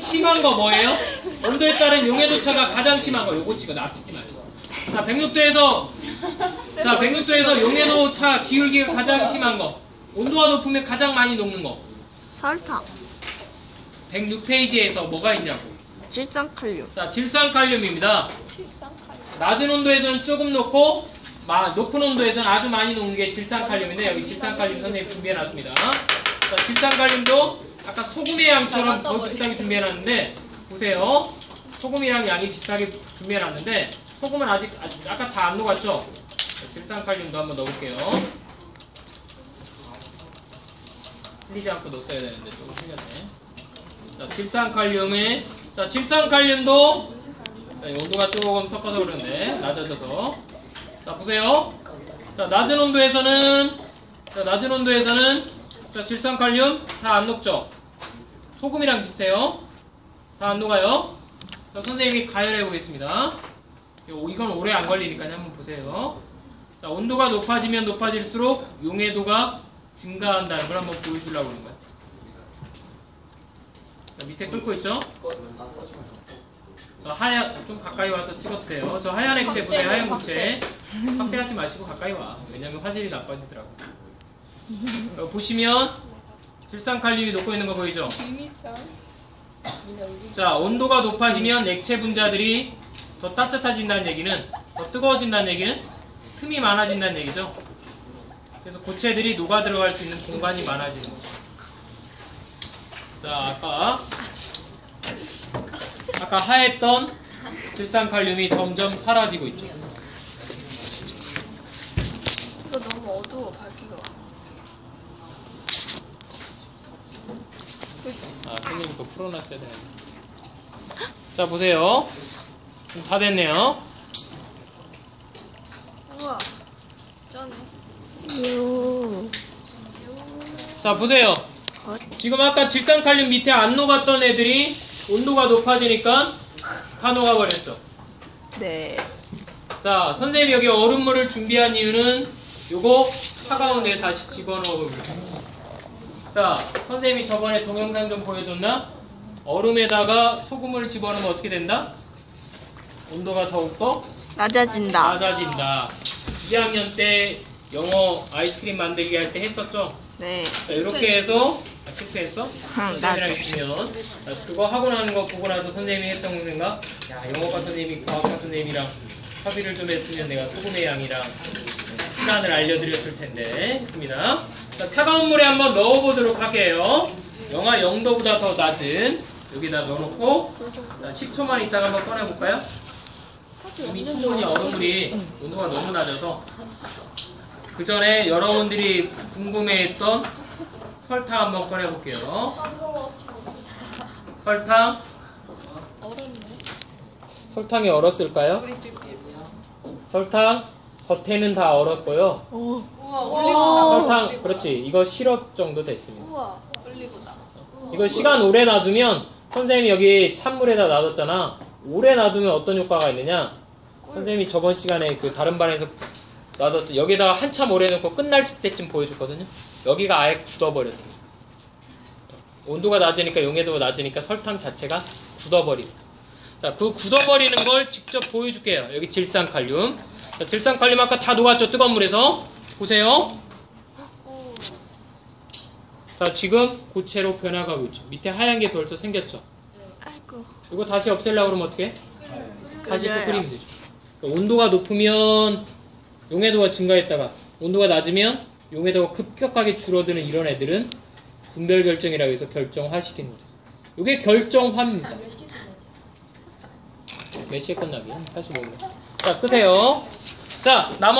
심한 거 뭐예요? 온도에 따른 용해도차가 가장 심한 거. 요거 찍어. 납치지 말고 자 106도에서 자 106도에서 용해도차 기울기가 가장 심한 거. 온도가 높으면 가장 많이 녹는 거. 설탕, 106페이지에서 뭐가 있냐고. 질산칼륨, 자 질산칼륨입니다. 낮은 온도에서는 조금 녹고 마- 높은 온도에서는 아주 많이 녹는 게 질산칼륨인데 여기 질산칼륨 선생님 준비해놨습니다. 자 질산칼륨도 아까 소금의 양처럼 거의 비슷하게 준비해놨는데 보세요. 소금이랑 양이 비슷하게 준비해놨는데 소금은 아직, 아직 아까 다 안 녹았죠? 자, 질산칼륨도 한번 넣어볼게요. 흘리지 않고 넣었어야 되는데 조금 흘렸네. 자 질산칼륨에 자 질산칼륨도 자, 이 온도가 조금 섞어서 그러는데 낮아져서. 자 보세요. 자 낮은 온도에서는 자 낮은 온도에서는 자 질산칼륨 다 안 녹죠 소금이랑 비슷해요 다안 녹아요 자 선생님이 가열해 보겠습니다 요- 이건 오래 안 걸리니까요 한번 보세요 자 온도가 높아지면 높아질수록 용해도가 증가한다는 걸 한번 보여주려고 그러는 거예요 자 밑에 끓고 있죠 저 하얀 좀 가까이 와서 찍어도 돼요. 저 하얀 액체 보세요. 하얀 물체. 확대하지 마시고 가까이 와. 왜냐면 화질이 나빠지더라고. 어, 보시면 질산칼륨이 녹고 있는 거 보이죠? 자, 온도가 높아지면 액체 분자들이 더 따뜻해진다는 얘기는 더 뜨거워진다는 얘기는 틈이 많아진다는 얘기죠. 그래서 고체들이 녹아 들어갈 수 있는 공간이 많아지는 거죠. 자, 아까 아까 하했던 질산칼륨이 점점 사라지고 있죠. 이거 너무 어두워 밝기가. 아, 선생님 거 풀어놨어야 되는데. 자, 보세요. 지금 다 됐네요. 우와, 쩌네. 자, 보세요. 지금 아까 질산칼륨 밑에 안 녹았던 애들이 온도가 높아지니까 다 녹아버렸어. 네. 자, 선생님이 여기 얼음물을 준비한 이유는 요거 차가운 데에 다시 집어넣어 봅니다. 자, 선생님이 저번에 동영상 좀 보여줬나? 얼음에다가 소금을 집어넣으면 어떻게 된다? 온도가 더욱더 낮아진다. 낮아진다. 2학년 때 영어 아이스크림 만들기 할 때 했었죠? 네. 자, 이렇게 해서 아, 실패했어? 나도. 선생님이랑 있으면 자, 그거 하고 나는 거 보고 나서 선생님이 했던 생각 야 영어과 선생님이 과학과 선생님이랑 협의를 좀 했으면 내가 소금의 양이랑 시간을 알려드렸을 텐데 했습니다 자, 차가운 물에 한번 넣어보도록 할게요 영하 0도보다 더 낮은 여기다 넣어놓고 자, 10초만 있다가 한번 꺼내볼까요? 이미 충분히 얼음물이 온도가 너무 낮아서 그 전에 여러분들이 궁금해했던 설탕 한번 꺼내볼게요. 설탕. 설탕이 얼었을까요? 설탕 겉에는 다 얼었고요. 오. 설탕 그렇지 이거 시럽 정도 됐습니다. 우와, 올리고다. 이거 시간 오래 놔두면 선생님이 여기 찬물에다 놔뒀잖아. 오래 놔두면 어떤 효과가 있느냐? 선생님이 저번 시간에 그 다른 반에서 놔뒀죠. 여기다가 한참 오래 놓고 끝날 때쯤 보여줬거든요. 여기가 아예 굳어버렸습니다. 온도가 낮으니까 용해도가 낮으니까 설탕 자체가 굳어버립니다. 자, 그 굳어버리는 걸 직접 보여줄게요. 여기 질산칼륨. 자, 아까 다 녹았죠? 뜨거운 물에서. 보세요. 자, 지금 고체로 변화가고 있죠. 밑에 하얀 게 벌써 생겼죠. 아이고. 이거 다시 없애려고 그러면 어떻게? 다시 또. 끓이면 되죠. 그러니까 온도가 높으면 용해도가 증가했다가 온도가 낮으면 용해도가 급격하게 줄어드는 이런 애들은 분별 결정이라고 해서 결정화 시키는 거죠. 이게 결정화입니다. 몇 시에 끝나게? 45분. 자, 끄세요. 자, 나머